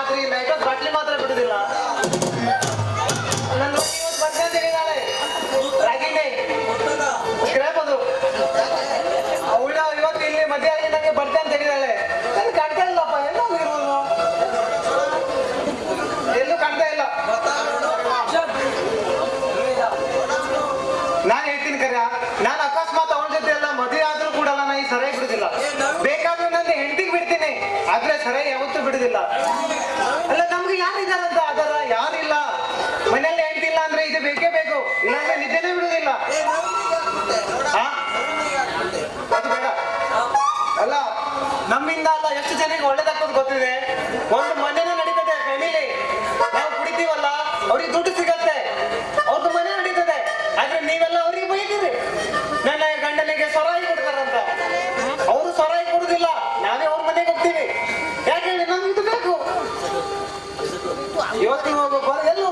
ಆದ್ರೆ ಆದ್ರೆ ಸರಿ, ಯಾವತ್ತೂ ಬಿಡುದಿಲ್ಲ. ಅಲ್ಲ, ನಮ್ಗೆ ಯಾರಿದಾರಂತ ಆಧಾರ? ಯಾರಿಲ್ಲ? ಮನೆಯಲ್ಲಿ ಹೇಳ್ತಿಲ್ಲ ಅಂದ್ರೆ ಇದು ಬೇಕೇ ಬೇಕು. ಇಲ್ಲಾಂದ್ರೆ ನಿದ್ದೆನೇ ಬಿಡುದಿಲ್ಲ. ಅಲ್ಲ, ನಮ್ಮಿಂದ ಅಲ್ಲ ಎಷ್ಟು ಜನಕ್ಕೆ ಒಳ್ಳೇದಾಗ್ತದೆ ಗೊತ್ತಿದೆ? ಒಂದು ಇವತ್ತು ಹೋಗೋ ಎಲ್ಲಿ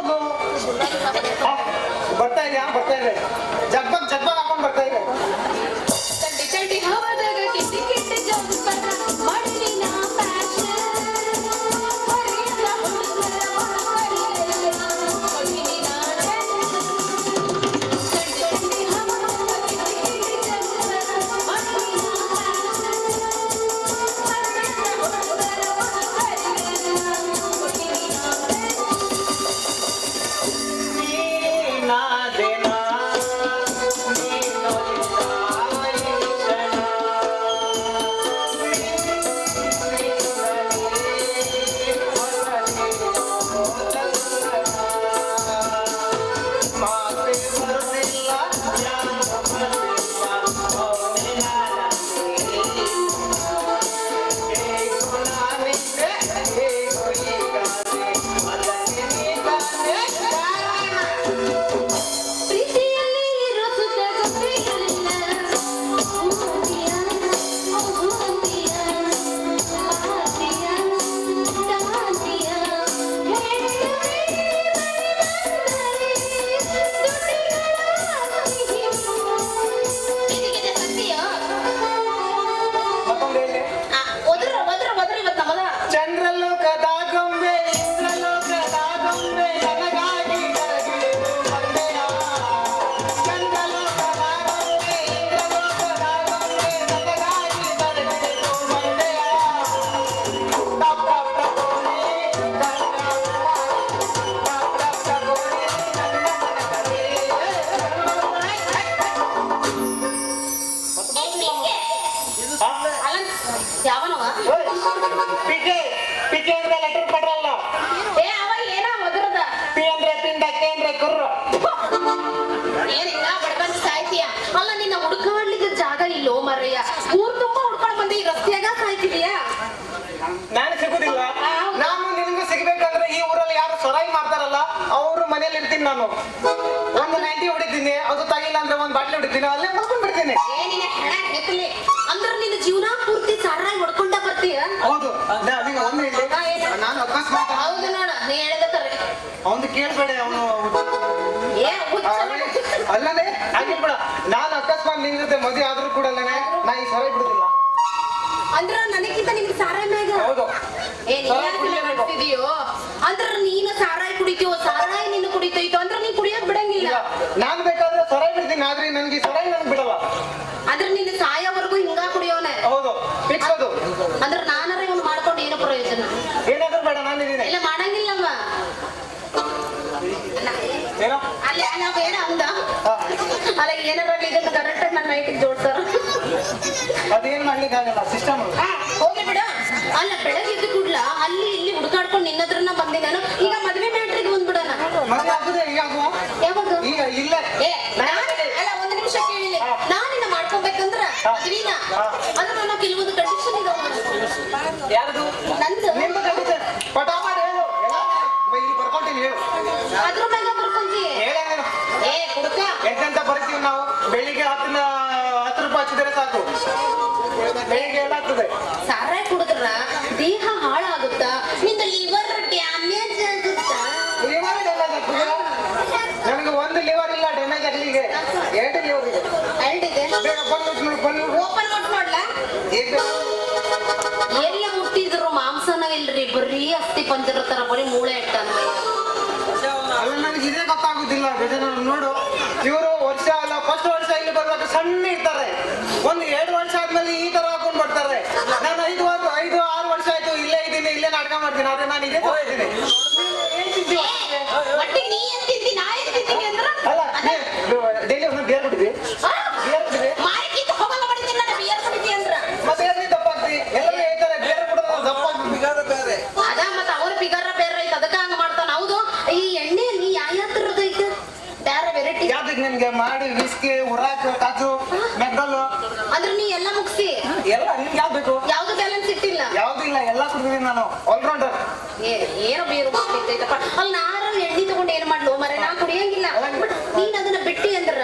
ಬರ್ತಾ ಇದೆಯಾ? ಬರ್ತಾ ಇದೆ ಯಾವನವ? ಪಿಕೆ ಪಿಕೆ ಅಂದ್ರೆ ಲೆಟರ್ ಪಡ್ರಲ್ಲ ಏ ಅವ ಏನ ಮದುರದ ಪಿ ಅಂದ್ರೆ ಪಿಂಡ ಕೆ ಅಂದ್ರೆ ಕುರ್ರ. ಏನ್ ಹಿಂಗ ಬಡ್ಕೊಂಡ್ ಸಾಯ್ತೀಯ ಅಲ್ಲ ನಿನ್ನ ಹುಡ್ಕಾಡ್ಲಿಕ್ಕೆ ಜಾಗ ಇಲ್ಲೋ ಮರಯ್ಯ. ಊರ್ ತುಂಬಾ ಹುಡ್ಕೊಂಡ್ ಬಂದಿ ಈ ರಸ್ತೆಯಾಗ ಸಾಯ್ತಿದೀಯಾ? ನಾನು ಸಿಗುದಿಲ್ಲ. ನಾನು ನಿನಗೆ ಸಿಗ್ಬೇಕಂದ್ರೆ ಈ ಊರಲ್ಲಿ ಯಾರು ಸೊರಾಯಿ ಮಾಡ್ತಾರಲ್ಲ ಅವ್ರ ಮನೇಲಿ ಇರ್ತೀನಿ ನಾನು. ಒಂದು ನೈಂಟಿ ಹೊಡಿತೀನಿ ಅದು ತಗಿಲ್ಲ ಅಂದ್ರೆ ಒಂದು ಬಾಟ್ಲಿ ಹೊಡಿತೀನಿ ಅಲ್ಲೇ ಮಲ್ಕೊಂಡ್ ಬಿಡ್ತೀನಿ. ಏ ನಿನ್ನ ಹೆಣ ಹೆತ್ತಲಿ ಅಂದ್ರ ನಿನ್ನ ಜೀವನ ಪೂರ್ತಿ ಸಾರಾಯಿ ಹೊಡ್ಕೊಂಡ ಬರ್ತೀಯ? ಹೌದು. ನಾ- ನಿಂಗೆ ಹಾ, ಏನು? ನಾನು ಅಕಸ್ಮಾತ್ ಹೌದು ನೋಡ ನೀ ಹೇಳಿದ ಕರೆ. ಅವನು ಕೇಳ್ಬೇಡ ಅವನು ಏ ಹುಚ್ಚ ಅಲ್ಲನೇ ಬಿಡ ನಾನು ಅಕಸ್ಮಾತ್ ನಿನ್ ಜೊತೆ ಮದುವೆ ಆದ್ರೂ ಕೂಡ ನಾ ಈ ಸೊರಾಯಿ ಬಿಡುದಿಲ್ಲ. ಅಂದ್ರ ನನಗಿಂತ ನಿಮ್ಗೆ ಸಾರ ಮ್ಯಾಗ? ಹೌದು. ಏ ನೀ ಯಾಕೆ ತಲೆ ಮಾಡ್ತಿದೀಯೋ? ಅಂದ್ರ ನೀನು ಕುಡಿತೀವೋ ಸಾರಾಯಿ ನೀನು ಕುಡಿತೈತೋ ಅಂದ್ರ ನೀ ಕುಡಿಯೋದ್ ಬಿಡಂಗಿಲ್ಲ ಈಗ ನಾನು ಬೇಕಾದ್ರೆ ಸೊರಾಯಿ ಬಿಡ್ತೀನಿ ಆದ್ರೆ ನನ್ಗೆ ಈ ಸೊರಾಯಿ ನನ್ಗೆ ಬಿಡಲ್ಲ ಅಂದ್ರ ನಿನ್ನ ಸಾಯೋವರೆಗೂ ಹಿಂಗ ಕುಡಿಯೋನೆ ಹೌದು ಫಿಕ್ಸ್ ಅದು ಅಂದ್ರ ನಾನಾರ ಇವ್ನು ಏನಾದ್ರೂ ಬೇಡ ನಾನಿದ್ದೀನಿ ಇಲ್ಲ ಮಾಡಂಗಿಲ್ಲಮ್ಮ. ಏನೋ? ಅಲ್ಲಿ ಅಲ್ಲ ಬೇಡ ಅಂದ. ಅಲ್ಲ ಏನಾರ ಇದನ್ನ ಕರೆಕ್ಟ್ ನನ್ನ ನೈಟಿಗೆ ಜೋಡ್ತಾರ ಅದೇನ್ ಮಾಡ್ಲಿಕ್ಕೆ ಆಗಲ್ಲ ಸಿಸ್ಟಮ್ ಹೋಗಿ ಬಿಡ. ಅಲ್ಲ ಬೆಳಗ್ಗೆ ಕೂಡ್ಲ ಅಲ್ಲಿ ಇಲ್ಲಿ ಹುಡುಕಾಡ್ಕೊಂಡು ನಿನ್ನತ್ರನ ಬಂದೆ ನಾನು. ಈಗ ಮದ್ವೆ ಮ್ಯಾಟ್ರಿಗೆ ಬಂದ್ಬಿಡಣ. ಮದುವೆ ಆಗುದೇ ಈಗ ಆಗುವ ಯಾವಾಗ? ಈಗ ಇಲ್ಲ. ಏ ನಾನು ಅಲ್ಲ ಒಂದು ನಿಮಿಷ ಕೇಳಿಲಿ ನಾನಿನ್ನ ಮಾಡ್ಕೊಬೇಕಂದ್ರ ಮದ್ವಿನ? ಅಂದ್ರೆ ನಾನು ಕೆಲವೊಂದು ಕಂಡೀಷನ್ ಇದಾವ ಯಾರ್ದು? ನಂದು. ನಿಮ್ಮ ಪಟ ಮಾಡಿ ಹೇಳು. ಇಲ್ಲಿ ಬರ್ಕೊಂತೀನಿ ಹೇಳು. ಅದ್ರ ಮ್ಯಾಗ ಬರ್ಕೊಂತಿ ಹೇಳೇ ನೀನು ಏ ಕುಡ್ಕ. ಎಂತೆಂತ ಬರ್ತೀವಿ ನಾವು? ಬೆಳಿಗ್ಗೆ ಹತ್ತಿನ ಹತ್ತು ರೂಪಾಯಿ ಹಚ್ಚಿದ್ರೆ ಸಾಕು. ಬೆಳಿಗ್ಗೆ ಎಲ್ಲ ಆಗ್ತದೆ. ಸಾರಾಯಿ ಕುಡಿದ್ರ? ದೇಹ ಹಾಳಾಗುತ್ತಾ? ನಿಂದ ಲಿವರ್ ಡ್ಯಾಮೇಜ್ ಆಗುತ್ತಾ? ಲಿವರ್ ಡ್ಯಾಮೇಜ್ ಆಗ್ತದೆ. ನನಗೆ ಒಂದು ಲಿವರ್ ಇಲ್ಲ ಡ್ಯಾಮೇಜ್ ಆಗಲಿಗೆ. ಎರಡು ಲಿವರ್ ಇದೆ. ಎರಡಿದೆ ಬೇಗ ಬಂದು ಬಂದು ಓಪನ್ ಕೊಟ್ಟು ನೋಡ್ಲಾ ಬರೀ ಅಸ್ಥಿ ಪಂಜರ ತರ ಬರೀ ಮೂಳೆ ಇಟ್ಟಾನ ಅಲ್ಲ, ನನಗೆ ಇದೇ ಗೊತ್ತಾಗುದಿಲ್ಲ ನೋಡು. ಇವರು ವರ್ಷ ಅಲ್ಲ ಫಸ್ಟ್ ವರ್ಷ ಇಲ್ಲಿ ಬರ್ಬೇಕು ಸಣ್ಣ ಇರ್ತಾರೆ. ಒಂದು ಎರಡು ವರ್ಷ ಆದ್ಮೇಲೆ ಈ ತರ ಹಾಕೊಂಡ್ ಬರ್ತಾರೆ. ನಾನು ಐದು ಐದು, ಆರು ವರ್ಷ ಆಯ್ತು, ಇಲ್ಲೇ ಇದ್ದೀನಿ, ಇಲ್ಲೇ ನಾಟಕ ಮಾಡ್ತೀನಿ, ಆದ್ರೆ ನಾನು ಇದೇ ತರ ನಿನ್ಗೆ ಮಾಡಿ ವಿಸ್ಕಿ ಉರಾಕ್ ಕಾಜು ಮೆಗ್ಗಲು ಅಂದ್ರೆ ನೀ ಎಲ್ಲ ಮುಗಿಸಿ. ಎಲ್ಲ ನಿನ್ಗೆ ಯಾವ್ದು ಬೇಕು? ಯಾವ್ದು ಬ್ಯಾಲೆನ್ಸ್ ಇಟ್ಟಿಲ್ಲ. ಯಾವ್ದು ಇಲ್ಲ ಎಲ್ಲ ಕುಡಿದಿದ್ದೀನಿ ನಾನು. ಆಲ್ರೌಂಡರ್ ಏನೋ ಬೀರು ಐತಪ್ಪ ಅಲ್ಲಿ ನಾರಲ್ಲಿ ಎಣ್ಣೆ ತಗೊಂಡು ಏನ್ ಮಾಡ್ಲು? ಮರೆ ನಾ ಕುಡಿಯಂಗಿಲ್ಲ. ನೀನ್ ಅದನ್ನ ಬಿಟ್ಟಿ ಅಂದ್ರ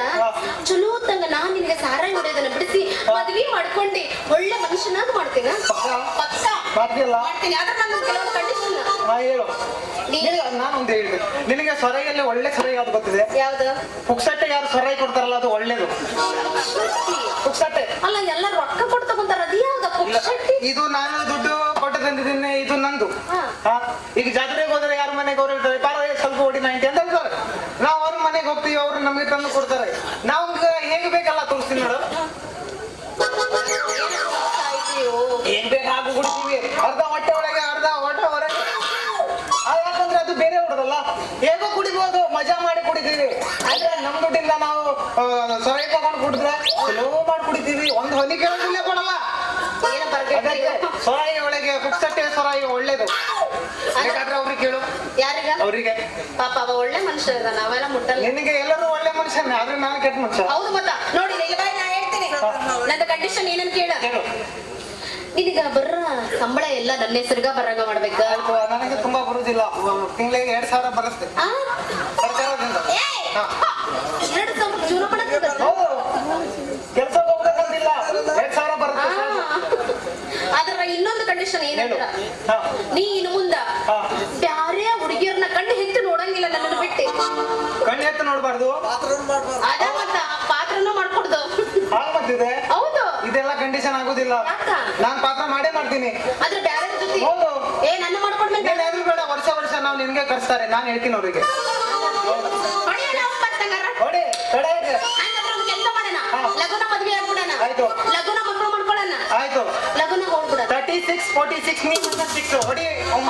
ಚಲೋ ತಂಗ ನಾ ನಿನ್ಗೆ ಸಾರ ಹೊಡೆಯೋದನ್ನ ಬಿಡಿಸಿ ಮದ್ವಿ ಮಾಡ್ಕೊಂಡಿ. ಒಳ್ಳೆ ಮನುಷ್ಯನಾಗ ಮಾಡ್ತೀನ? ಪಕ್ಕ ಮಾಡ್ತೀನಿ. ಆದ್ರೆ ನನ್ನ ಕೆಲವೊಂದು ಕಂಡೀಷನ್ ಹೇಳು. ನಿನಗೆ ನಾನೊಂದು ಹೇಳಿದೆ. ನಿನಗೆ ಸೊರೈಯಲ್ಲಿ ಒಳ್ಳೆ ಸೊರೈ ಯಾವ್ದು ಗೊತ್ತಿದೆ? ಯಾವ್ದು? ಪುಕ್ಸಟ್ಟೆ ಯಾರು ಸೊರೈ ಕೊಡ್ತಾರಲ್ಲ ಅದು ಒಳ್ಳೇದು. ಪುಕ್ಸಟ್ಟೆ. ಅಲ್ಲ ಎಲ್ಲ ರೊಕ್ಕ ಕೊಟ್ಟು ತಗೊಂತಾರ ಅದು ಯಾವ್ದ? ಇಲ್ಲ, ಇದು ನಾನು ದುಡ್ಡು ತಂದಿದ್ದೀನಿ ಇದು ನಂದು. ಈಗ ಜಾತ್ರೆಗೆ ಹೋದ್ರೆ ಯಾರ ಮನೆಗೆ ಅವ್ರು ಹೇಳ್ತಾರೆ ಬಾರ ಸ್ವಲ್ಪ ಓಡಿ ನೈಂಟಿ ಅಂತ ಹೇಳ್ತಾರೆ. ನಾವು ಅವ್ರ ಮನೆಗೆ ಹೋಗ್ತೀವಿ ಅವ್ರು ನಮಗೆ ತಂದು ಕೊಡ್ತಾರೆ. ನಾವು ಹೇಗೆ ಬೇಕಲ್ಲ ತೋರಿಸ್ತೀನಿ ನೋಡು. ಏನ್ ಬೇಕು ಹಾಗು ಕುಡಿತೀವಿ ಅರ್ಧ ಹೊಟ್ಟೆ ಒಳಗೆ ಅರ್ಧ ಹೊಟ್ಟೆ ಹೊರಗೆ. ಯಾಕಂದ್ರೆ ಅದು ಬೇರೆ ಹೊಡೋದಲ್ಲ ಹೇಗೋ ಕುಡಿಬಹುದು ಮಜಾ ಮಾಡಿ ಕುಡಿತೀವಿ. ಆದ್ರೆ ನಮ್ ದುಡ್ಡಿಂದ ನಾವು ಸೊರೈ ತಗೊಂಡು ಕುಡಿದ್ರೆ ಕುಡಿತೀವಿ ಒಂದು ಹೊಲಿ ಕೇಳೋದಿಲ್ಲ ಕೊಡಲ್ಲ. ಸೊರಾಯಿ ಒಳಗೆ ಪುಕ್ಸಟ್ಟೆ ಸೊರಾಯಿ ಒಳ್ಳೇದು. ಬೇಕಾದ್ರೆ ಅವ್ರಿಗೆ ಕೇಳು. ಯಾರಿಗ? ಅವರಿಗೆ. ಪಾಪ ಅವ ಒಳ್ಳೆ ಮನುಷ್ಯ ಇದ ನಾವೆಲ್ಲ ಮುಟ್ಟಲ್ಲ. ನಿನಗೆ ಎಲ್ಲರೂ ಒಳ್ಳೆ ಮನುಷ್ಯನೇ ಆದ್ರೆ ನಾನು ಕೆಟ್ಟ ಮನುಷ್ಯ. ಹೌದು ಗೊತ್ತಾ ನೋಡಿ ಇಲ್ಲಿ ಬಾಯಿ ನಾ ಹೇಳ್ತೀನಿ. ನನ್ನ ಕಂಡೀಷನ್ ಏನಂತ ಕೇಳ. ನಿನಗ ಬರ್ರ ಸಂಬಳ ಎಲ್ಲ ನನ್ನ ಹೆಸರುಗ ಬರಂಗ ಮಾಡ್ಬೇಕ. ನನಗೆ ತುಂಬಾ ಬರುದಿಲ್ಲ. ತಿಂಗಳಿಗೆ ಎರಡ್ ಸಾವಿರ ಬರುತ್ತೆ. ಆ? ಸರ್ಕಾರದಿಂದ. ನೋಡ್ಬಾರ್ದು ಅದ ಮತ್ತ ಪಾತ್ರನೂ ಮಾಡ್ಕೊಡ್ದು. ಮತ್ತಿದೆ ಹೌದು. ಇದೆಲ್ಲ ಕಂಡೀಷನ್ ಆಗುದಿಲ್ಲ. ಯಾಕ? ನಾನ್ ಪಾತ್ರ ಮಾಡೇ ಮಾಡ್ತೀನಿ. ಆದ್ರೆ ಬ್ಯಾರೆ ಜೊತೆ ಹೌದು. ಏ ನನ್ನ ಮಾಡ್ಕೊಂಡ್ಮೇಲೆ ನೀನ್ ಎದುರು ಬೇಡ ವರ್ಷ ವರ್ಷ ನಾವು ನಿನ್ಗೆ ಕರ್ಸ್ತಾರೆ. ನಾನ್ ಹೇಳ್ತೀನಿ ಅವ್ರಿಗೆ. ಹೊಡೆಯೋಣ ತಂಗಾರ. ನೋಡಿ ತಡೆ ಇದೆ. ಹಂಗಾದ್ರೆ ಒಂದು ಕೆಲಸ ಮಾಡೋಣ. ಹಾ. ಲಗುನ ಮದ್ವೆ ಆಗ್ಬಿಡೋಣ. ಆಯ್ತು. ಲಗುನ ಮಕ್ಕಳು ಮಾಡ್ಕೊಳ್ಳೋಣ. ಆಯ್ತು. ಲಗುನ ಹೋಗ್ಬಿಡೋಣ ತರ್ಟಿ ಸಿಕ್ಸ್ ಫೋರ್ಟಿ ಸಿಕ್ಸ್ ನೀ ಸಿಕ್ಸ್ ಹೊಡಿ ಅವ್ನ್.